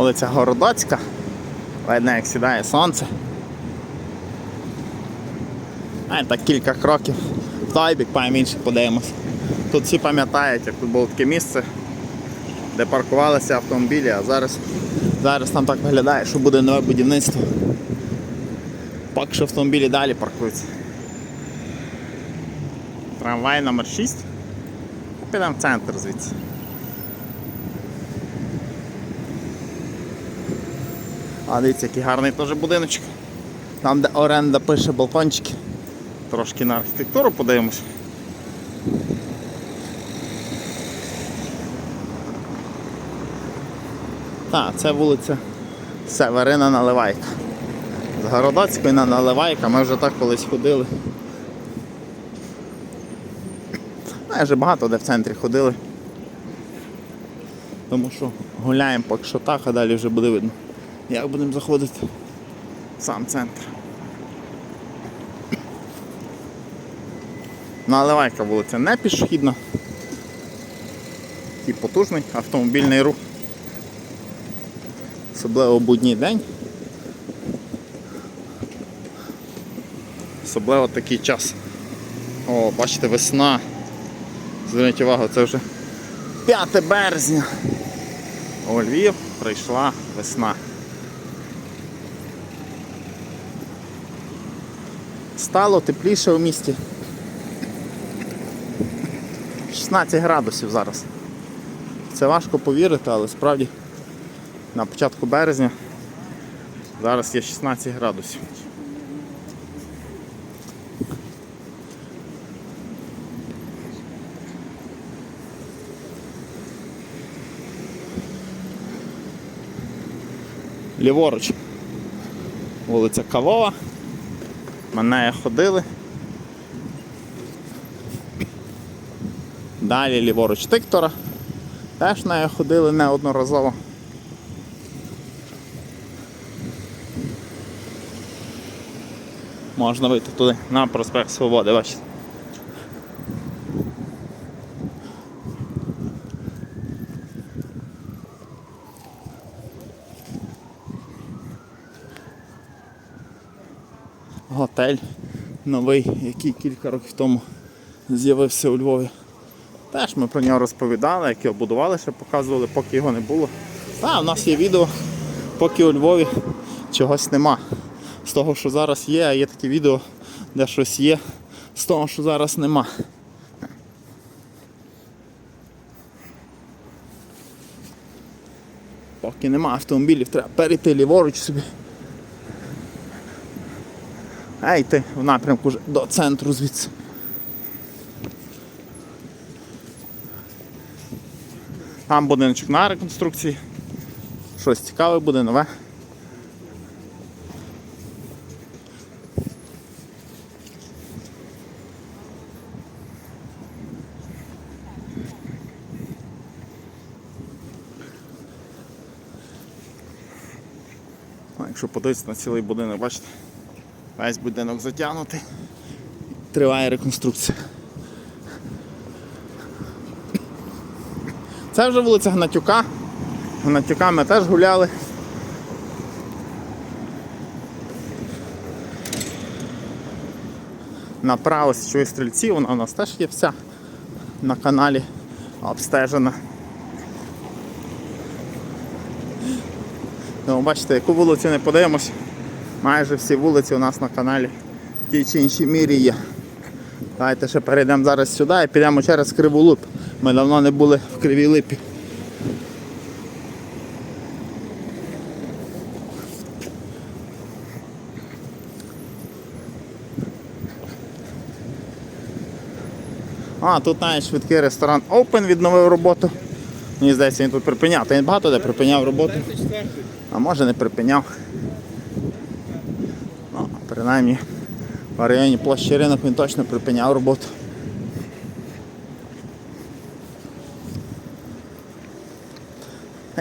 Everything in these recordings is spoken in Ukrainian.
Вулиця Городоцька. Видно, як сідає сонце. А так кілька кроків. В той бік, інший подивимось. Тут всі пам'ятають, як тут було таке місце, де паркувалися автомобілі, а зараз, зараз там так виглядає, що буде нове будівництво. Поки що автомобілі далі паркуються. Трамвай номер 6. Підемо в центр звідси. А дивіться, який гарний теж будиночок. Там, де оренда пише балкончики. Трошки на архітектуру подивимось. Так, це вулиця Северина Наливайка. З Городоцької на Наливайка ми вже так колись ходили. Майже багато де в центрі ходили. Тому що гуляємо поки що так, а далі вже буде видно. Як будемо заходити в сам центр. Наливайка вулиця не пішохідна. Такий потужний автомобільний рух. Особливо в будній день. Особливо такий час. О, бачите, весна. Зверніть увагу, це вже 5 березня. У Львів прийшла весна. Стало тепліше у місті. 16 градусів зараз. Це важко повірити, але справді на початку березня зараз є 16 градусів. Ліворуч. Вулиця Кавова. Ми нею ходили. Далі ліворуч Тиктора. Теж нею ходили неодноразово. Можна вийти туди на проспект Свободи, бачите. Готель новий, який кілька років тому з'явився у Львові. Теж ми про нього розповідали, як його будували, ще показували, поки його не було. А, у нас є відео, поки у Львові чогось нема. З того, що зараз є, а є такі відео, де щось є, з того, що зараз нема. Поки нема автомобілів, треба перейти ліворуч собі. А йти в напрямку до центру звідси. Там будиночок на реконструкції. Щось цікаве буде, нове. Якщо подивитися на цілий будинок, бачите, весь будинок затягнутий. Триває реконструкція. Це вже вулиця Гнатюка. Гнатюка ми теж гуляли. Направо січових стрільців, вона у нас теж є вся на каналі обстежена. Тому бачите, яку вулицю не подивимось, майже всі вулиці у нас на каналі в тій чи іншій мірі є. Давайте ще перейдемо зараз сюди і підемо через Криву Луп. Ми давно не були в Кривій Липі. А, тут навіть швидкий ресторан Open відновив роботу. Мені здається, він тут припиняв. Та він багато де припиняв роботу. А може не припиняв. Принаймні в районі площі ринок він точно припиняв роботу.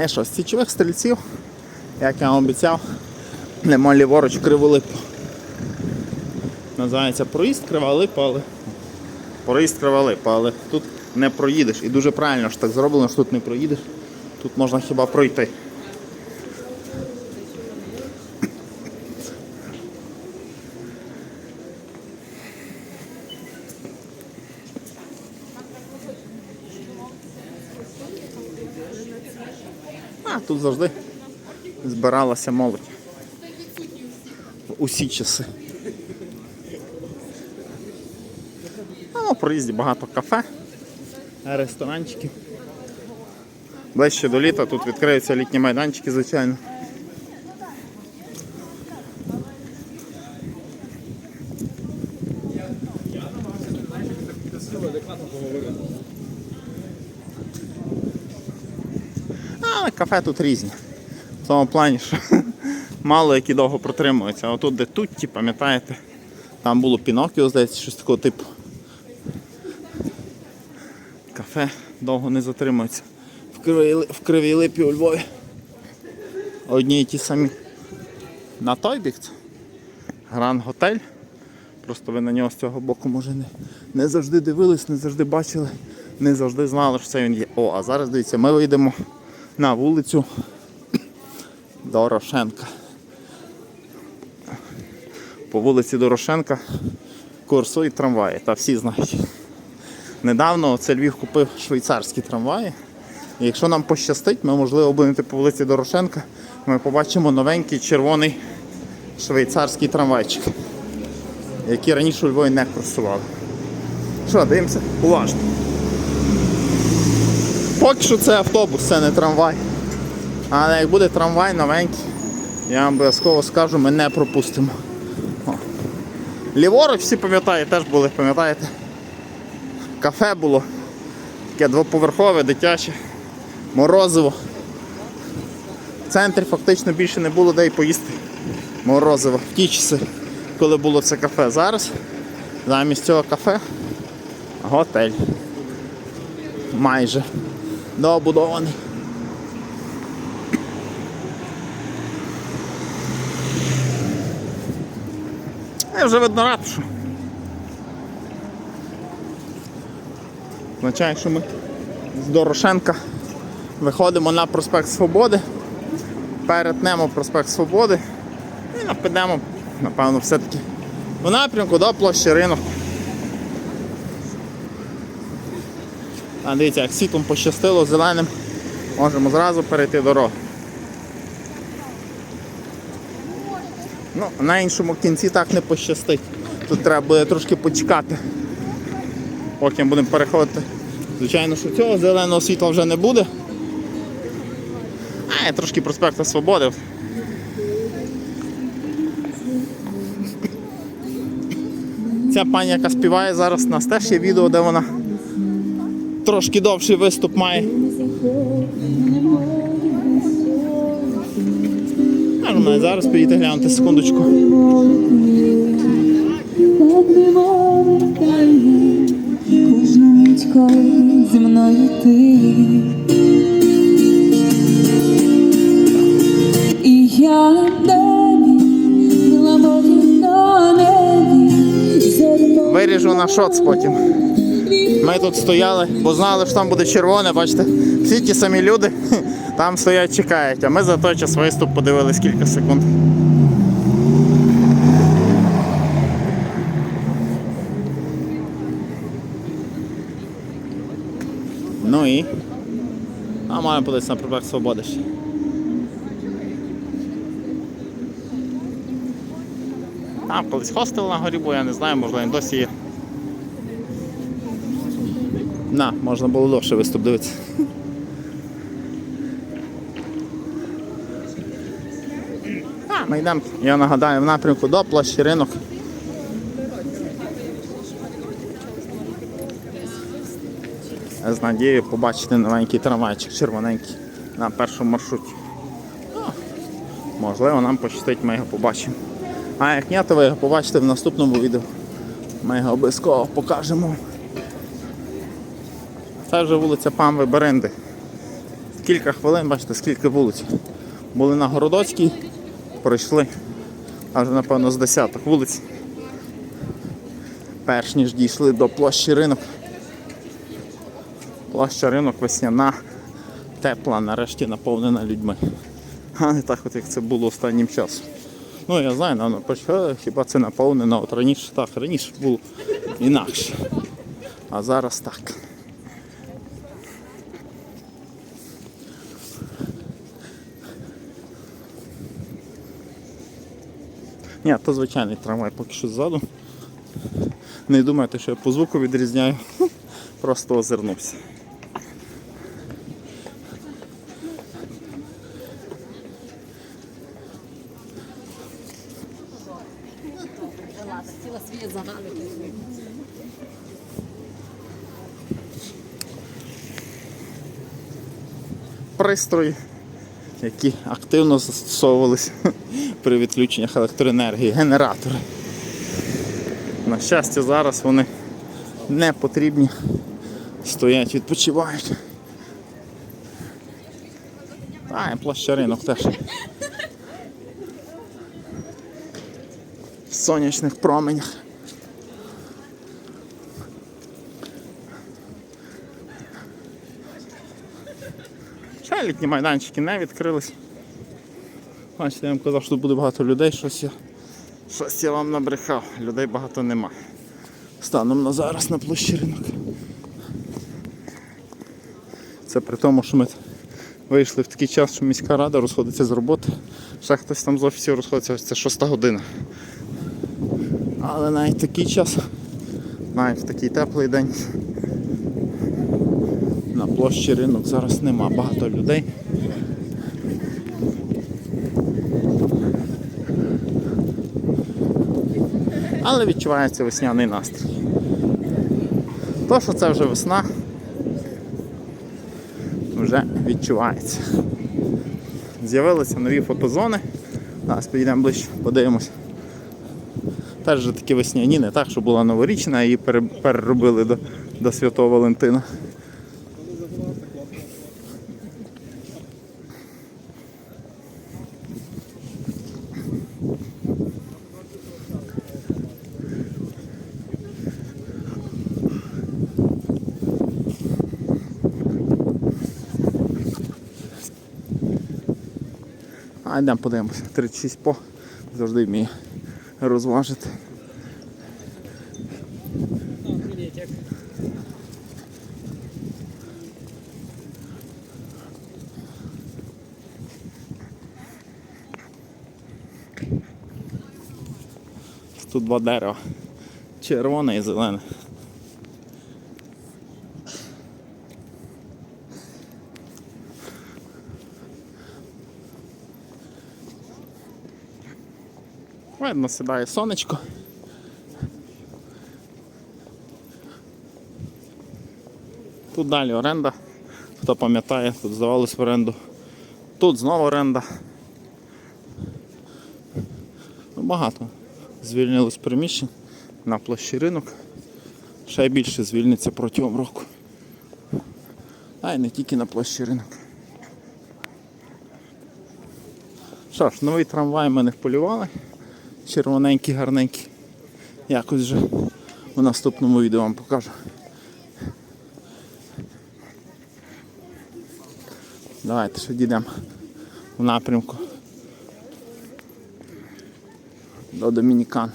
Що, з січових стрільців, як я вам обіцяв, нема ліворуч криволипу. Називається проїзд криволипа, але проїзд криволипа, але тут не проїдеш. І дуже правильно що так зроблено, що тут не проїдеш. Тут можна хіба пройти. А, тут завжди збиралася молодь. Усі часи. Ну, на проїзді багато кафе, ресторанчиків. Ближче до літа тут відкриються літні майданчики, звичайно. Але кафе тут різні. В тому плані, що мало які довго протримуються. А отут де Тутті, пам'ятаєте, там було Пінокіо, здається, щось такого типу. Кафе довго не затримується. В Кривій, в Кривій Липі у Львові. Одні і ті самі. На той бік це Гранд Готель. Просто ви на нього з цього боку може не, не завжди дивились, не завжди бачили, не завжди знали, що це він є. О, а зараз дивіться, ми вийдемо на вулицю Дорошенка. По вулиці Дорошенка курсують трамваї, та всі знають. Недавно це Львів купив швейцарські трамваї. І якщо нам пощастить, ми можливо будемо по вулиці Дорошенка, ми побачимо новенький червоний швейцарський трамвайчик, який раніше у Львові не курсували. Що, дивимося? Уважно. Поки що це автобус, це не трамвай. Але як буде трамвай новенький, я вам обов'язково скажу, ми не пропустимо. О. Ліворуч всі пам'ятають, теж були, пам'ятаєте? Кафе було, таке двоповерхове, дитяче, морозиво. В центрі фактично більше не було де й поїсти морозиво в ті часи, коли було це кафе. Зараз замість цього кафе готель. Майже добудований. Я вже видно ратушу. Означає, що ми з Дорошенка виходимо на проспект Свободи, перетнемо проспект Свободи і нападемо, напевно, все-таки в напрямку до площі ринок. А дивіться, як світлом пощастило зеленим, можемо зразу перейти дорогу. Ну, на іншому кінці так не пощастить. Тут треба буде трошки почекати. Поки будемо переходити. Звичайно, що цього зеленого світла вже не буде. А, я трошки проспекта Свободи. Ця пані, яка співає зараз, у нас теж є відео, де вона трошки довший виступ має. Навіть зараз підійти глянути секундочку. Кожну мить, коли зі мною ти. І я на небі, на небі, Виріжу на шоц потім. Ми тут стояли, бо знали, що там буде червоне, бачите, всі ті самі люди там стоять, чекають, а ми за той час виступ подивились кілька секунд. Ну і. А маємо подивитися на проспект Свободи ще. Там колись хостел на горі був, я не знаю, можливо він досі є. На, можна було довше виступ дивитися. А, ми йдемо, я нагадаю, в напрямку до площі ринок. З надією побачити новенький трамвайчик червоненький на першому маршруті. Можливо, нам пощастить, ми його побачимо. А як ні, то ви його побачите в наступному відео. Ми його обов'язково покажемо. Це вже вулиця Памви Беренди. Кілька хвилин, бачите, скільки вулиць. Були на Городоцькій, пройшли аж напевно з десяток вулиць. Перш ніж дійшли до площі ринок. Площа ринок весняна, тепла, нарешті наповнена людьми. А не так, от як це було останнім часом. Ну я знаю, напевно, почали, хіба це наповнено. От раніше так, раніше було інакше. А зараз так. Ні, то звичайний трамвай поки що ззаду. Не думайте, що я по звуку відрізняю. Просто озирнувся. Пристрої, які активно застосовувалися при відключеннях електроенергії, генератори. На щастя, зараз вони не потрібні, стоять, відпочивають. А, і площа ринок теж. В сонячних променях. Літні майданчики не відкрились. Бачите, я вам казав, що тут буде багато людей, щось я, щось я вам набрехав. Людей багато нема. Станом на зараз на площі ринок. Це при тому, що ми вийшли в такий час, що міська рада розходиться з роботи. Ще хтось там з офісів розходиться, ось це шоста година. Але навіть такий час, навіть в такий теплий день, площі ринок зараз нема багато людей. Але відчувається весняний настрій. То, що це вже весна, вже відчувається. З'явилися нові фотозони. Зараз підійдемо ближче, подивимось. Теж вже такі весняні, не так, що була новорічна, її переробили до, до Святого Валентина. А йдемо подивимося. 36 по завжди вміє розважити. Тут два дерева. Червоне і зелене. Видно, сідає сонечко. Тут далі оренда. Хто пам'ятає, тут здавалось в оренду. Тут знову оренда. Ну, Багато. Звільнилось приміщень на площі ринок. Ще більше звільниться протягом року. А й не тільки на площі ринок. Що ж, новий трамвай ми не вполювали червоненький, гарненькі. Якось вже у наступному відео вам покажу. Давайте ще дійдемо в напрямку до Домінікан.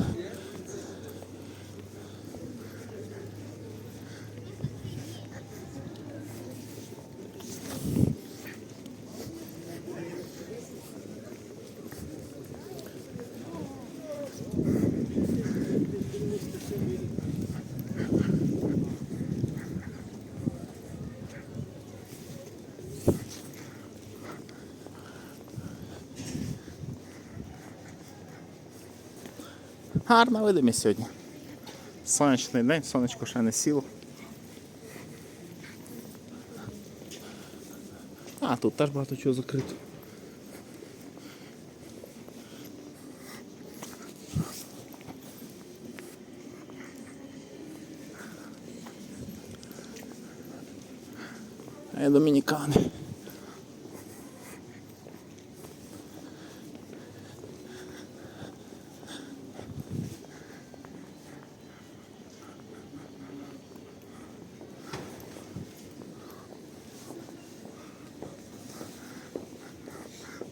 Гарна видимість сьогодні. Сонячний день, сонечко ще не сіло. А, тут теж багато чого закрито. Е, Домінікани.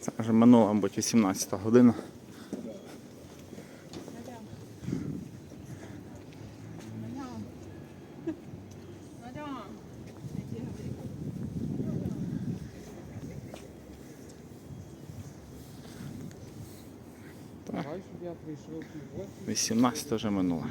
Це вже минула, мабуть, 18 година. Прийшов. 18 вже минуло.